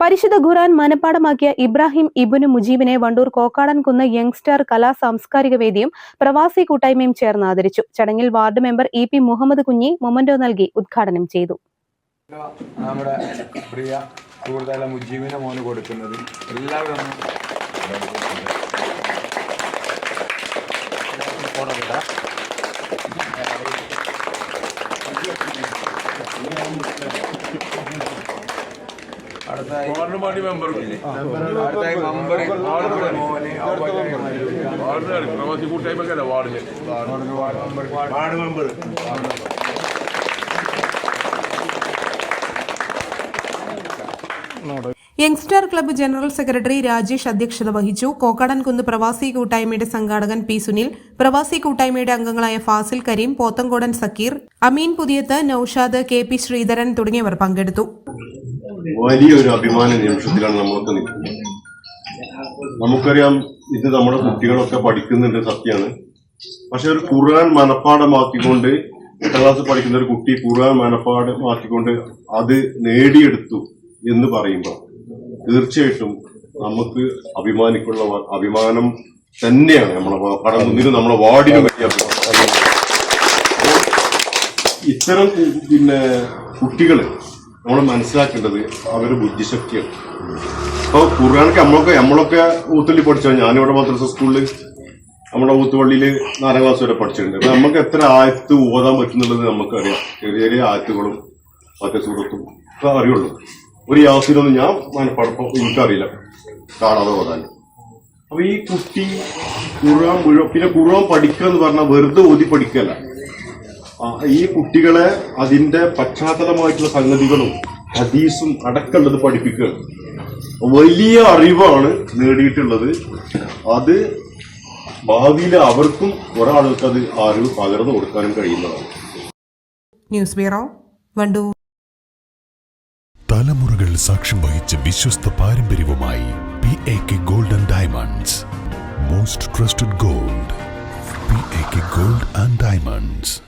പരിശുദ്ധ ഖുറാൻ മനപ്പാടമാക്കിയ ഇബ്രാഹിം ഇബുനു മുജീബിനെ വണ്ടൂർ കോക്കാടൻകുന്ന് യങ്സ്റ്റർ കലാ സാംസ്കാരിക വേദിയും പ്രവാസി കൂട്ടായ്മയും ചേർന്ന് ആദരിച്ചു. ചടങ്ങിൽ ward member E P Muhammad Kunhi memento നൽകി ഉദ്ഘാടനം ചെയ്തു. നമ്മുടെ പ്രിയ മോന് കൊടുക്കുന്നത് എല്ലാവരും ward member വാർഡിന് ward member youngster club general secretary Rajesh അധ്യക്ഷത വഹിച്ചു. കോക്കാടൻകുന്ന് പ്രവാസി കൂട്ടായ്മയുടെ സംഘാടകൻ പി സുനിൽ പ്രവാസി കൂട്ടായ്മയുടെ അംഗങ്ങളായ ഫാസിൽ കരീം പോത്തങ്കോടൻ സക്കീർ അമീൻ പുതിയത്ത് നൌഷാദ് കെ പി ശ്രീധരൻ തുടങ്ങിയവർ പങ്കെടുത്തു. വലിയൊരു അഭിമാന നിമിഷത്തിലാണ് നമ്മളൊക്കെ നിൽക്കുന്നത്. നമുക്കറിയാം ഇത് നമ്മുടെ കുട്ടികളൊക്കെ പഠിക്കുന്നുണ്ട് സത്യമാണ് പക്ഷെ ഒരു ഖുർആൻ മനപ്പാടമാക്കിക്കൊണ്ട് എട്ടാം ക്ലാസ് പഠിക്കുന്ന ഒരു കുട്ടി ഖുർആൻ മനപ്പാടമാക്കിക്കൊണ്ട് അത് നേടിയെടുത്തു എന്ന് പറയുമ്പോൾ തീർച്ചയായിട്ടും നമുക്ക് അഭിമാനിക്കുള്ള അഭിമാനം തന്നെയാണ് നമ്മളെ പടമുന്നിനും നമ്മളെ വാർഡിനും ഇത്തരം പിന്നെ കുട്ടികൾ നമ്മൾ മനസ്സിലാക്കേണ്ടത് അവരുടെ ബുദ്ധിശക്തിയാണ്. അപ്പോൾ ഖുർആാനൊക്കെ നമ്മളൊക്കെ നമ്മളൊക്കെ ഊത്തുള്ളി പഠിച്ചാണ് ഞാനിവിടെ മദ്രസ സ്കൂളിൽ നമ്മുടെ ഊത്തുപള്ളിയിൽ നാലാം ക്ലാസ് വരെ പഠിച്ചിട്ടുണ്ട്. നമുക്ക് എത്ര ആയത്ത് ഓതാൻ പറ്റുന്നുള്ളത് നമുക്കറിയാം. ചെറിയ ചെറിയ ആയത്തുകളും മറ്റേ സുഹൃത്തും ഒക്കെ അറിയുള്ളൂ. ഒരു യാസിനൊന്നും ഞാൻ മനപ്പടപ്പം എനിക്കറിയില്ല. കാണാതെ ഓതാൻ. അപ്പൊ ഈ കുട്ടി ഖുർആൻ മുഴുവൻ പിന്നെ ഖുർആൻ പഠിക്കുക എന്ന് പറഞ്ഞാൽ വെറുതെ ഓതി പഠിക്കല്ല. ഈ കുട്ടികളെ അതിന്റെ പശ്ചാത്തലമായിട്ടുള്ള സംഗതികളും ഹദീസും അടക്കമുള്ളത് പഠിപ്പിക്കുക. വലിയ അറിവാണ് നേടിയിട്ടുള്ളത്. അത് ഭാവിയിൽ അവർക്കും ഒരാൾക്ക് അത് അറിവ് പകർന്നു കൊടുക്കാനും കഴിയുന്നതാണ്. News bureau Wandoor. തലമുറകൾ സാക്ഷ്യം വഹിച്ച വിശ്വസ്ത പാരമ്പര്യവുമായി P A K golden diamonds. Most trusted gold P A K gold and diamonds.